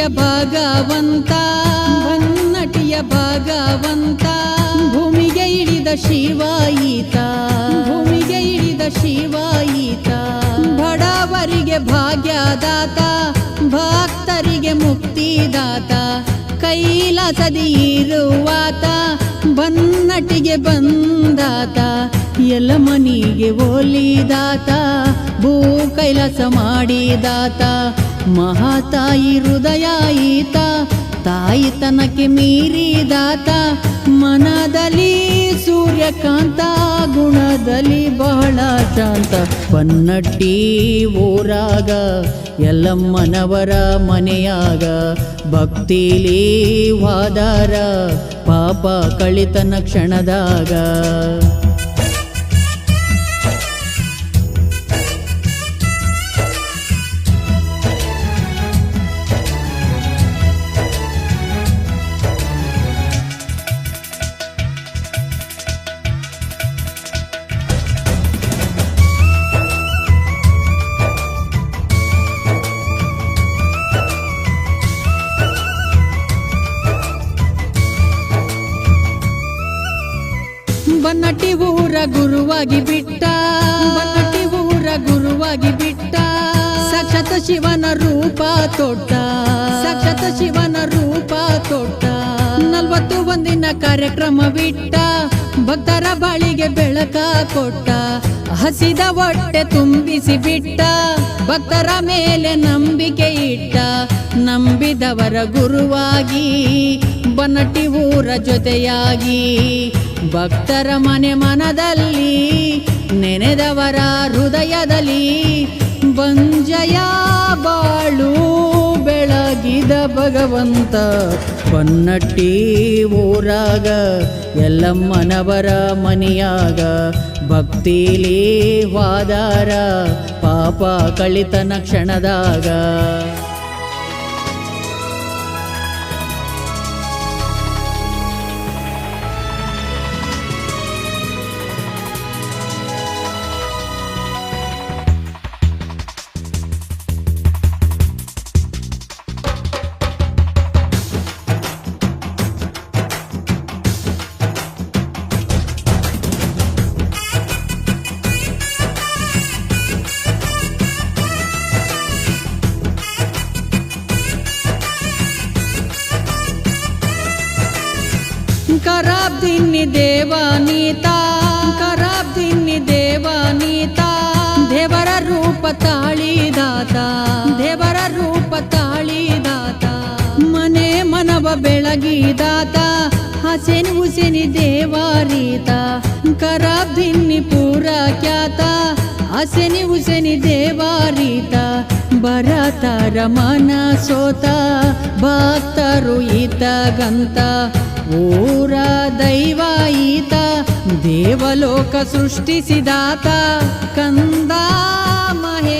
ಭಾಗವಂತ ಬನ್ನಟಿಯ ಭಾಗವಂತ, ಭೂಮಿಗೆ ಇಳಿದ ಶಿವಾಯಿತ, ಭೂಮಿಗೆ ಇಳಿದ ಶಿವಾಯಿತ, ಬಡವರಿಗೆ ಭಾಗ್ಯದಾತ, ಭಕ್ತರಿಗೆ ಮುಕ್ತಿದಾತ, ಕೈಲಾಸದಿ ಇರುವಾತ ಬನ್ನಟಿಗೆ ಬಂದಾತ, ಎಲ್ಲ ಮನಿಗೆ ಓಲಿದಾತ ಭೂ ಕೈಲಾಸ ಮಾಡಿದಾತ ಮಹಾತಾಯಿ ಹೃದಯ ಈತ ತಾಯಿ ತನಕ್ಕೆ ಮೀರಿದಾತ ಮನದಲ್ಲಿ ಸೂರ್ಯಕಾಂತ, ಗುಣದಲ್ಲಿ ಬಹಳ ಶಾಂತ. ಪನ್ನಟ್ಟಿ ಊರಾಗ ಎಲ್ಲಮ್ಮನವರ ಮನೆಯಾಗ, ಭಕ್ತಿಲಿ ವಾದಾರ, ಪಾಪ ಕಳಿತನ ಕ್ಷಣದಾಗ. ಬನ್ನಟ್ಟಿ ಊರ ಗುರುವಾಗಿ ಬಿಟ್ಟ. ಬನ್ನಟ್ಟಿ ಊರ ಗುರುವಾಗಿ ಬಿಟ್ಟ. ಸಾಕ್ಷಾತ್ ಶಿವನ ರೂಪ ತೊಟ್ಟ. ಸಾಕ್ಷಾತ್ ಶಿವನ ರೂಪ ತೊಟ್ಟ. ನಲ್ವತ್ತು ಒಂದಿನ ಕಾರ್ಯಕ್ರಮ ಬಿಟ್ಟ. ಭಕ್ತರ ಬಾಳಿಗೆ ಬೆಳಕ ಕೊಟ್ಟ. ಹಸಿದ ಹೊಟ್ಟೆ ತುಂಬಿಸಿ ಬಿಟ್ಟ. ಭಕ್ತರ ಮೇಲೆ ನಂಬಿಕೆ ಇಟ್ಟ. ನಂಬಿದವರ ಗುರುವಾಗಿ ಬನ್ನಟ್ಟಿ ಊರ ಜೊತೆಯಾಗಿ. ಭಕ್ತರ ಮನೆ ಮನದಲ್ಲಿ, ನೆನೆದವರ ಹೃದಯದಲ್ಲಿ, ಬಂಜಯ ಬಾಳು ಬೆಳಗಿದ ಭಗವಂತ. ಪನ್ನಟ್ಟಿ ಊರಾಗ ಎಲ್ಲಮ್ಮನವರ ಮನೆಯಾಗ, ಭಕ್ತಿಲಿ ವಾದಾರ ಪಾಪ ಕಳಿತನ ಕ್ಷಣದಾಗ. ಖರಾಬ್ ದಿನ್ನಿ ದೇವಾನೀತ ಖರಾಬ್ ದಿನ್ನಿ ದೇವಾನೀತ ದೇವರ ರೂಪ ತಾಳಿದಾತ ದೇವರ ರೂಪ ತಾಳಿದಾತ ಮನೆ ಮನವ ಬೆಳಗಿದಾತ ಹಸೆನಿ ಹುಸೆನಿ ದೇವಾರೀತ ಖರಾಬ್ ದಿನ್ನಿ ಪೂರ ಖ್ಯಾತ ಹಸೆನಿ ಹುಸೆನಿ ದೇವಾರೀತ ಬರತರ ಮನ ಸೋತ ಭಕ್ತರು ಈತ ಗಂತ ಊರ ದೈವ ಈತ ದೇವಲೋಕ ಸೃಷ್ಟಿಸಿದಾತ ಕಂದ ಮಹೇ